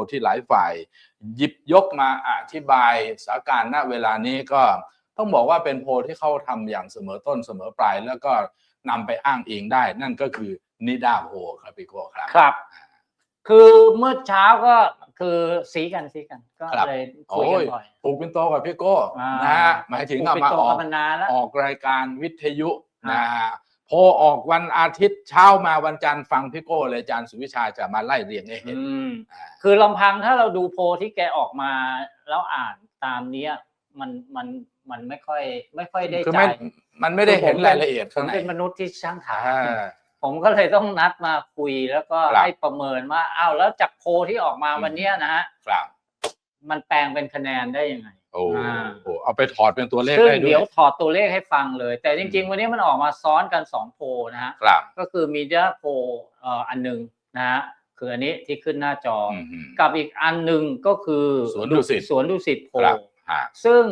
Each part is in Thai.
ลที่หลายฝ่าย หยิบยกมาอธิบายสถานการณ์ณเวลานี้ก็ต้องบอกว่าเป็นโพลที่เขาทำอย่างเสมอต้นเสมอปลาย แล้วก็นำไปอ้างอิงได้ นั่นก็คือนิดาโพลครับพี่โก้ครับครับ คือเมื่อเช้าก็คือสีกันสีกัน ก็ครับเลยคุยโอ้กันยบ่อยปลูกเป็นโตกับพี่โก้อ่านะฮะหมายถึงเอาปลูกมาเป็นโตออกกันมานานแล้วออกรายการวิทยุอ่านนะฮะโพลออกวันอาทิตย์เช้ามาวันจันทร์ฟังพี่โก้เลยอาจารย์สุวิชาจะมาไล่เรียงให้เห็นอืม อ่า คือลำพังถ้าเราดูโพลที่แกออกมาแล้วอ่านตามเนี้ยมันมันมันไม่ค่อย ไม่ค่อยได้คือใจ ไม่ มันไม่ได้เห็นรายละเอียดผข้างมในเป็นมนุษย์ที่ช่างถามอ่าผมก็เลยต้องนัดมาคุยแล้วก็ครับ ให้ประเมินว่าอ้าวแล้วจากโพลที่ออกมาอืมวันเนี้ยนะฮะ ครับ มันแปลงเป็นคะแนนได้ยังไง โอ้อ่าโหเอาไปถอดเป็นตัวเลขซึ่งได้ด้วเดี๋ยยวถอดตัวเลขให้ฟังเลย แต่จริงอืๆมวันนี้มันออกมาซ้อนกันสองโพลนะฮะครับ ก็คือมีเดียโพลเอ่ออันหนึ่งนะฮะคืออันนี้ที่ขึ้นหน้าจอออืมกับอีกอันหนึ่งก็คือสวนดุสิต สวนดุสิตโพครับลอ่าซึ่ง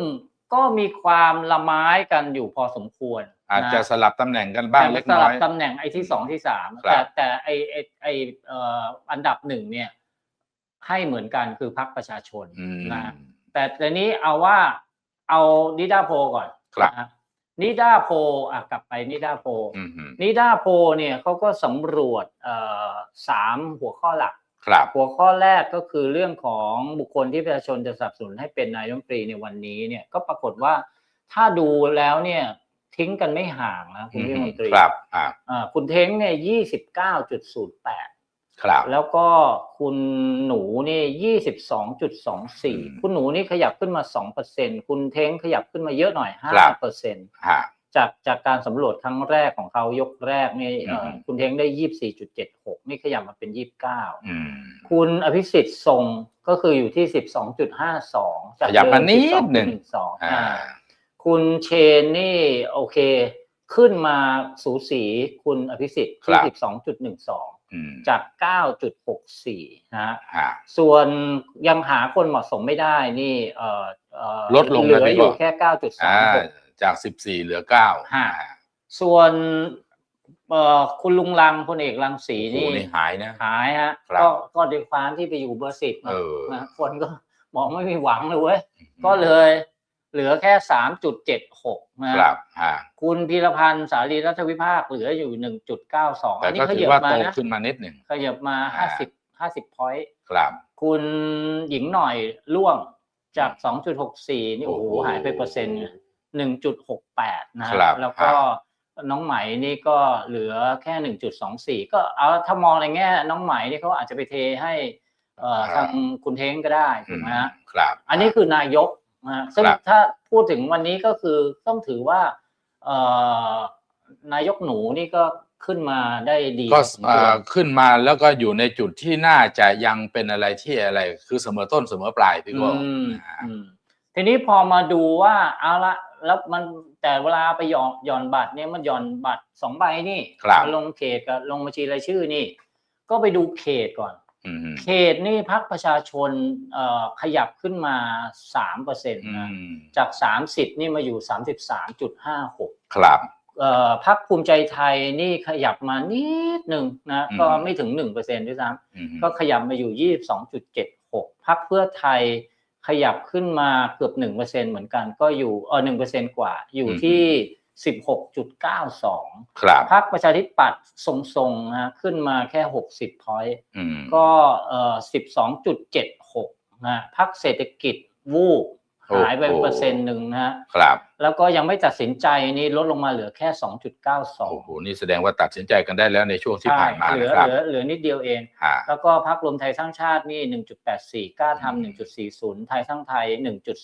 ก็มีความละไม้กันอยู่พอสมควรอาจจะนสลับตำแหน่งกันบ้างแต่เล็กสน้ลัอบย ตำแหน่งไอ้ที่สองที่สามครับแต่แต่ไอไอไอเอ่ออันดับหนึ่งเนี่ย ให้เหมือนกันคือพรรคประชาชนอืมนะ แต่ทีนี้เอาว่าเอานิดาโพลก่อนครับนะนิดาโพลอะกลับไปนิดาโพลอืมอืมนิดาโพลเนี่ยเขาก็สำรวจเอ่อสามหัวข้อหลักครับหัวข้อแรกก็คือเรื่องของบุคคลที่ประชาชนจะสนับสนุนให้เป็นนายกรัฐมนตรีในวันนี้เนี่ยก็ปรากฏว่าถ้าดูแล้วเนี่ยทิ้งกันไม่ห่างนะคุณพี่มนตรีครับอ่าอ่าคุณเท้งเนี่ยยี่สิบเก้าจุดศูนย์แปด ครับแล้วก็คุณหนูนี่ยี่สิบสองจุดสองสี่อืมคุณหนูนี่ขยับขึ้นมาสองเปอร์เซ็นคุณเท้งขยับขึ้นมาเยอะหน่อยห้าครับเปอร์เซ็นฮะจากจากการสำรวจครั้งแรกของเขายกแรกนี่เอ่ออมคุณเท้งได้ยี่สี่จุดเจ็ดหกนี่ขยับมาเป็นยี่สิบเก้าอืมคุณอภิสิทธิ์ทรงก็คืออยู่ที่สิบสองจุดห้าสองจากขยับมานิดหนึ่งสองอ่าคุณเชนนี่โอเค ขึ้นมาสูสีคุณอภิสิทธิ์ที่สิบสองจุดหนึ่งสองอืม จาก 9.64นะฮะฮะ ส่วนยังหาคนเหมาะสมไม่ได้นี่เอ่อเอ่อลดลงนะเหลือพี่อยู่บอกแค่อ่า9.36 จากสิบสี่เหลือเก้าฮะส่วนเอ่อคุณลุงลังพลเอกลังสีโอ้โหนี่นี่หายนะหายฮะครับก็ก็ด้วยความที่ไปอยู่เบอร์สิบเออนะคนก็มองไม่มีหวังเลยเว้ยก็เลย เหลือแค่3.76นะครับฮะคุณพีรพันธ์สารีรัฐวิภาคเหลืออยู่1.92แต่อันนี้ก็ขถือยับว่ามาโตนะขึ้นมานิดหนึ่งขยับมาอ่า50 50 point ครับคุณหญิงหน่อยล่วงจาก2.64นี่โอ้โหโอ้โหหายไปเปอร์เซ็นต์หนึ่งจุดหกแปดนะครับแล้วก็น้องไหมนี่ก็เหลือแค่1.24ก็เอาถ้ามองในแง่น้องไหมนี่เขาอาจจะไปเทให้เอ่อทางคุณเท้งก็ได้ถูกไหมฮะครับอันนี้คือนายก นะฮะซึ่งครับถ้าพูดถึงวันนี้ก็คือต้องถือว่าเอ่อนายกหนูนี่ก็ขึ้นมาได้ดีก็พอสมควรเอ่อขึ้นมาแล้วก็อยู่ในจุดที่น่าจะยังเป็นอะไรที่อะไร คือเสมอต้นเสมอปลายพี่โก้อืมอ่าอืมทีนี้พอมาดูว่าเอาละแล้วมันแต่เวลาไปหย่อนหย่อนบัตรเนี่ยมันหย่อนบัตรสองใบนี่ครับมาลงเขตกับลงบัญชีรายชื่อนี่ ก็ไปดูเขตก่อนอืม เขตนี่พักประชาชนเอ่อขยับขึ้นมาสามเปอร์เซ็นต์อืนะมจากสามสิบนี่มาอยู่สามสิบสามจุดห้าหกครับเอ่อพักภูมิใจไทยนี่ขยับมานิดหนึ่งนะอืมก็ไม่ถึงหนึ่งเปอร์เซ็นต์ด้วยซ้อืมำก็ขยับมาอยู่ยี่สิบสองจุดเจ็ดหกพักเพื่อไทยขยับขึ้นมาเกือบหนึ่งเปอร์เซ็นเหมือนกันก็อยู่เออหนึ่งเปอร์เซ็นกว่าอยู่ที่ สิบหกจุดเก้าสองครับพักประชาธิปัตย์ทรงๆนะขึ้นมาแค่หกสิบพอยต์อืมก็เอ่อสิบสองจุดเจ็ดหกนะพักเศรษฐกิจวูบ หายไปเปอร์เซ็นต์หนึ่งนะฮะครับ แล้วก็ยังไม่ตัดสินใจนี่ลดลงมาเหลือแค่โอ้2.92โห นี่แสดงว่าตัดสินใจกันได้แล้วในช่วงที่ใช่ผ่านมาเหลือนะครับ เหลือเหลือนิดเดียวเองฮะแล้วก็พักรวมไทยสร้างชาตินี่ 1.84 กล้าอืมทำ1.40 ไทยสร้างไทย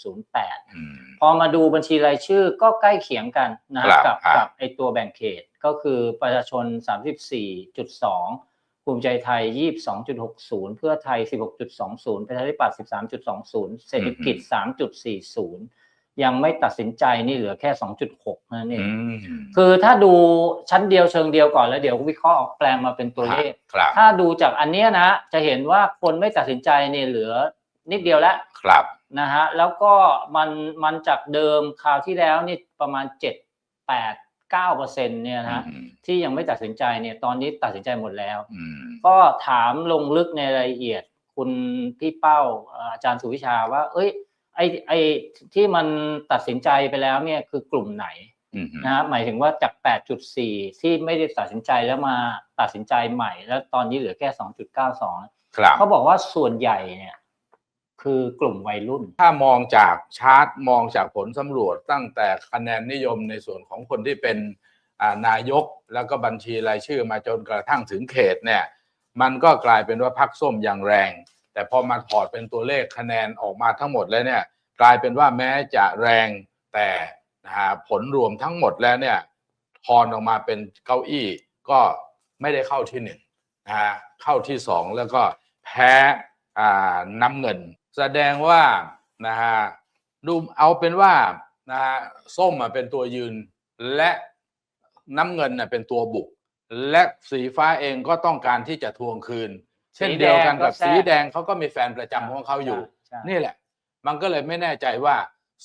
1.08อืมพอมาดูบัญชีรายชื่อก็ใกล้เคียงกันนะครับกับครับกับไอตัวแบ่งเขตก็คือประชาชน 34.2 ภูมิใจไทย 22.60 เพื่อไทย 16.20 ประชาธิปัตย์ 13.20 เศรษฐกิจ 3.40 ยังไม่ตัดสินใจนี่เหลือแค่ 2.6นั่นเองอืมคือถ้าดูชั้นเดียวเชิงเดียวก่อนแล้วเดี๋ยววิเคราะห์ออกแปลงมาเป็นตัวเลขครับถ้าดูจากอันเนี้ยนะ จะเห็นว่าคนไม่ตัดสินใจเนี่ยเหลือนิดเดียวแล้วครับนะฮะแล้วก็มันมันจากเดิมคราวที่แล้วนี่ประมาณ 7 8 9เปอร์เซ็นต์เนี่ยนะฮะอืมที่ยังไม่ตัดสินใจเนี่ยตอนนี้ตัดสินใจหมดแล้วอืมก็ถามลงลึกในรายละเอียดคุณพี่เป้าเอ่ออาจารย์สุวิชาว่า เอ้ยไอไอที่มันตัดสินใจไปแล้วเนี่ยคือกลุ่มไหนอืมนะฮะหมายถึงว่าจาก 8.4 ที่ไม่ได้ตัดสินใจแล้วมาตัดสินใจใหม่ แล้วตอนนี้เหลือแค่ 2.92ครับเขาบอกว่าส่วนใหญ่เนี่ย คือกลุ่มวัยรุ่น ถ้ามองจากชาร์ตมองจากผลสำรวจตั้งแต่คะแนนนิยมในส่วนของคนที่เป็นนายกแล้วก็บัญชีรายชื่อมาจนกระทั่งถึงเขตเนี่ยมันก็กลายเป็นว่าพักส้มอย่างแรง แต่พอมาถอดเป็นตัวเลขคะแนนออกมาทั้งหมดแล้วเนี่ยกลายเป็นว่าแม้จะแรงแต่นะฮะผลรวมทั้งหมดแล้วเนี่ยทอนออกมาเป็นเก้าอี้ก็ไม่ได้เข้าที่หนึ่งนะฮะเข้าที่สองแล้วก็แพ้น้ำเงิน แสดงว่านะฮะดูเอาเป็นว่านะฮะส้มอะเป็นตัวยืนและน้ำเงินน่ะเป็นตัวบุก และสีฟ้าเองก็ต้องการที่จะทวงคืน เช่นเดียวกันกับสีสีแดแดงงเขาก็มีแฟนประจำของเขาอยู่ใช่นี่แหละ มันก็เลยไม่แน่ใจว่า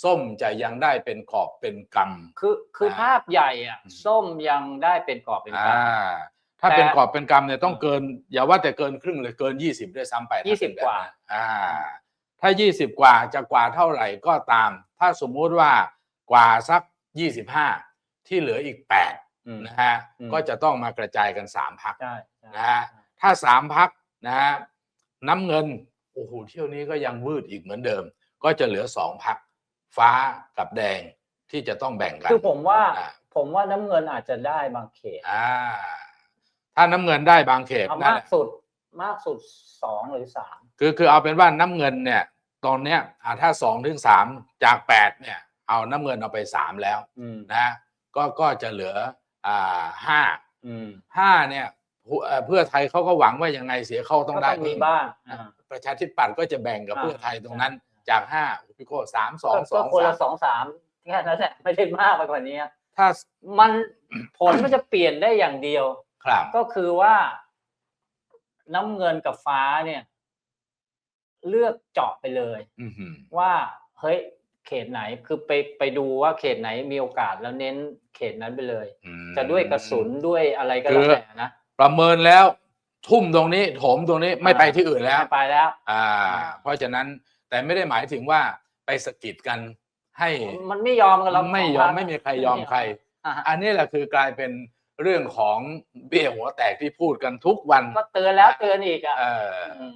ส้มจะยังได้เป็นกอบเป็นกำคือคืออ่าภาพใหญ่อะอืมส้มยังได้เป็นกรอบเป็นกอ่าำถ้าแต่เป็นกอบเป็นกำเนี่ยต้องเกิน อย่าว่าแต่เกินครึ่งเลยเกินยี่สิบด้วยซ้ำไปถ้ยี่สิบเป็นแบบกว่านั้นอ่า ถ้ายี่สิบกว่าจะกว่าเท่าไหร่ก็ตาม ถ้าสมมุติว่ากว่าสักยี่สิบห้าที่เหลืออีกแปดอืมนะฮะอืมก็จะต้องมากระจายกันสามพักใช่ใช่นะฮะถ้าสามพักนะฮะน้ำเงินโอ้โหเที่ยวนี้ก็ยังวืดอีกเหมือนเดิม ก็จะเหลือสองพักฟ้ากับแดงที่จะต้องแบ่งกัน คือผมว่าอ่าผมว่าน้ำเงินอาจจะได้บางเขตอ่าถ้าน้ำเงินได้บางเขตเอานั่นมาแหกละสุดมากสุดสองหรือสามคือคือเอาเป็นว่าน้ำเงินเนี่ย ตอนเนี้ยอ่าถ้าสองถึงสามจากแปดเนี่ย เอาน้ำเงินเอาไปสามแล้วอืมนะก็ก็จะเหลืออ่าห้าอืมห้าเนี่ยผู้เอ่อเพื่อไทยเขาก็หวังว่ายังไงเสียเข้าต้องก็ได้ต้องมีเพิ่บ้างอ่าประชาธิปัตย์ก็จะแบ่งกับอ่าเพื่อไทยตรงนั้นใช่จากห้าพี่โก้สามสองสก็องคนสาละมสองสามแค่นั้นแหละไม่ได้มากไปกว่านี้ถ้ามันผลมันจะเปลี่ยนได้อย่างเดียว ครับ ก็คือว่า น้ำเงินกับฟ้าเนี่ย เลือกเจาะไปเลยอือหือว่าเฮ้ยเขตไหนคือไปไปดูว่าเขตไหนมีโอกาสแล้วเน้นเขตนั้นไปเลยอืมจะด้วยกระสุนด้วยอะไรก็คืแล้วอแต่นะประเมินแล้ว ทุ่มตรงนี้โถมตรงนี้ไม่ไปที่อื่นแล้วไม่ไปแล้ว อ่า เพราะฉะนั้นแต่ไม่ได้หมายถึงว่าไปสะกิดกันให้มันไม่ยอมกันเราไม่ยอมไม่มีใครยอมใครอะอันนี้แหละคือกลายเป็นเรื่องของเบี้ยหัวแตกที่พูดกันทุกวัน ก็เตือนแล้วเตือนอีกอะเอออืม